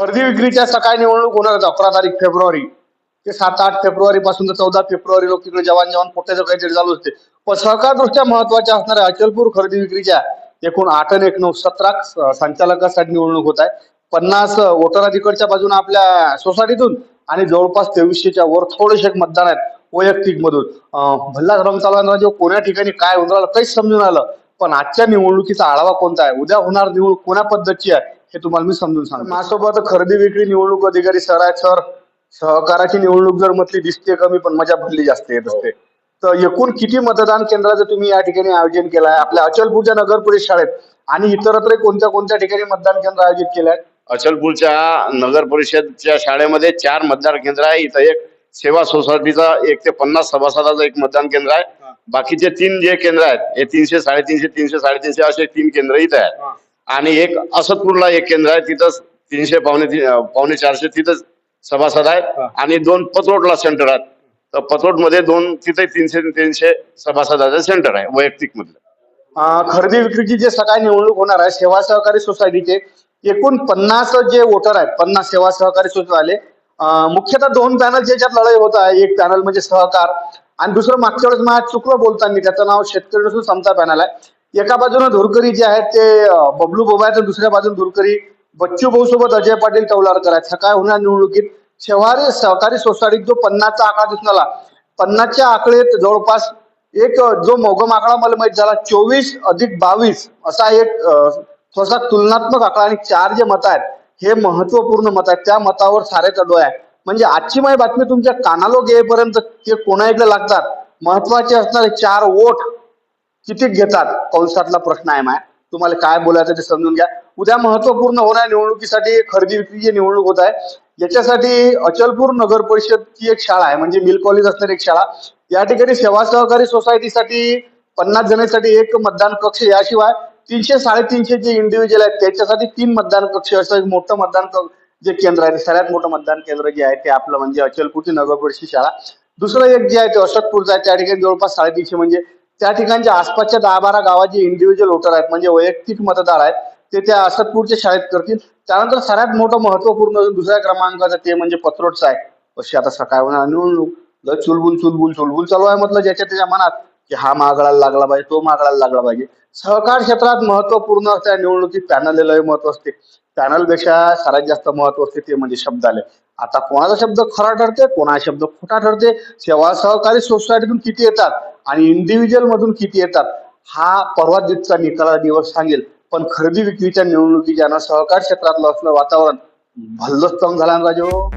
खरेदी विक्रीच्या सकाळी निवडणूक होणार आहेत अकरा तारीख फेब्रुवारी. ते सात आठ फेब्रुवारी पासून तर चौदा फेब्रुवारी लोक तिकडे जवान जवान पोट्याचं काहीतरी चालू असते पण सहकार दृष्ट्या महत्त्वाच्या असणाऱ्या अचलपूर खरेदी विक्रीच्या. एकूण आठ आणि एक नऊ सतरा संचालकासाठी निवडणूक होत आहे. पन्नास वोटर तिकडच्या बाजूने आपल्या सोसायटीतून आणि जवळपास तेवीसशेच्या वर थोडेसे एक आहेत वैयक्तिक मधून. अं, भल्लाच रंग जो कोण्या ठिकाणी काय होऊन राहिलं काहीच समजून आलं. पण आजच्या निवडणुकीचा आढावा कोणता आहे? उद्या होणार निवडणूक कोण्या पद्धतीची आहे? हे तुम्हाला मी समजून सांगतो. माझ्यासोबत खरेदी विक्री निवडणूक अधिकारी सर आहेत सर. सहकाराची निवडणूक जर म्हटली दिसते कमी पण मजा भरली जास्त येत असते. तर एकूण किती मतदान केंद्राचं तुम्ही या ठिकाणी आयोजन केलं आहे आपल्या अचलपूरच्या नगर परिषद शाळेत आणि इतरत्र कोणत्या कोणत्या ठिकाणी मतदान केंद्र आयोजित केलं आहे अचलपूरच्या नगर परिषदच्या शाळेमध्ये चार मतदान केंद्र आहे. इथं एक सेवा सोसायटीचा एक ते पन्नास सभासदाचं एक मतदान केंद्र आहे. बाकीचे तीन जे केंद्र आहेत हे तीनशे साडेतीनशे तीनशे साडेतीनशे असे तीन केंद्र इथं आहेत. आणि एक असदपूरला एक केंद्र आहे तिथं तीनशे पावणे पावणे चारशे तिथं सभासद आहेत आणि दोन पतोटला सेंटर आहेत. तर पतोटमध्ये दोन तिथे तीनशे तीनशे सभासदाचं सेंटर आहे वैयक्तिक मधलं खरेदी विक्रीची जे सकाळी निवडणूक होणार आहे सेवा सहकारी सोसायटीचे एकूण पन्नास जे वोटर आहेत पन्नास सेवा सहकारी सोसायटी आले मुख्यतः दोन पॅनलच्या याच्यात लढाई होत आहे एक पॅनल म्हणजे सहकार आणि दुसरं मागच्या वेळेस मला चुकलं बोलताना त्याचं नाव शेतकरी नसून समता पॅनल आहे. एका बाजूने धुरकरी जे आहेत ते बबलू बोबा आहेत तर दुसऱ्या बाजूने धुरकरी बच्चू भाऊ सोबत अजय पाटील तवलारकर आहेत. सकाळी होणार निवडणुकीत. शेवारी सहकारी सोसायटीत जो पन्नासचा आकडा दिसून आला. पन्नासच्या आकडेत जवळपास एक जो मोगम आकडा मला माहीत झाला चोवीस अधिक बावीस असा एक थोडासा तुलनात्मक आकडा आणि चार जे मत आहेत हे महत्त्वपूर्ण मत आहेत. त्या मतावर सारे चढो आहे म्हणजे आजची माझी बातमी तुमच्या कानालो येईपर्यंत ते कोणा एकदा लागतात? महत्त्वाचे असणारे चार वोट किती घेतात. कौन्सातला प्रश्न आहे माय. तुम्हाला काय बोलायचं ते समजून घ्या. उद्या महत्त्वपूर्ण होणाऱ्या निवडणुकीसाठी खरेदी विक्रीची निवडणूक होत आहे. याच्यासाठी अचलपूर नगर परिषदची एक शाळा आहे. म्हणजे मिल कॉलेज असणारी एक शाळा. या ठिकाणी सेवा सहकारी सोसायटीसाठी पन्नास जणांसाठी एक मतदान कक्ष याशिवाय तीनशे साडेतीनशे जे इंडिव्हिज्युअल आहेत त्याच्यासाठी तीन मतदान कक्ष असं एक मोठं मतदान जे केंद्र आहे. सगळ्यात मोठं मतदान केंद्र जे आहे ते आपलं म्हणजे अचलपूरची नगर परिषद शाळा. दुसरं एक जे आहे ते अशोकपूरचं आहे. त्या ठिकाणी जवळपास साडेतीनशे म्हणजे त्या ठिकाणच्या आसपासच्या दहा बारा गावाचे इंडिव्हिज्युअल वोटर आहेत म्हणजे वैयक्तिक मतदार आहेत ते त्या असतपूरच्या शाळेत करतील. त्यानंतर सगळ्यात मोठं महत्त्वपूर्ण दुसऱ्या क्रमांकाचं ते म्हणजे पत्रोटचं आहे. अशी आता सकाळ होणार. निवडणूक लय चुलबुल चुलबुल चुलबुल चालू आहे म्हटलं ज्याच्या त्याच्या मनात की हा मागळायला लागला पाहिजे तो मागळायला लागला पाहिजे. सहकार क्षेत्रात महत्त्वपूर्ण असत्या निवडणुकीत पॅनल लय महत्त्व असते. पॅनलपेक्षा सर्वात जास्त महत्त्व असते ते म्हणजे शब्द आले. आता कोणाचा शब्द खरा ठरते कोणाचा शब्द खोटा ठरते सेवा सहकारी सोसायटीतून किती येतात? आणि इंडिव्हिज्युअल मधून किती येतात हा परवा दिवसचा निकाला दिवस सांगेल. पण खरेदी विक्रीच्या निवडणुकीच्या ना सहकार क्षेत्रातलं असलं वातावरण भल्लच तंग झाला ना राजो.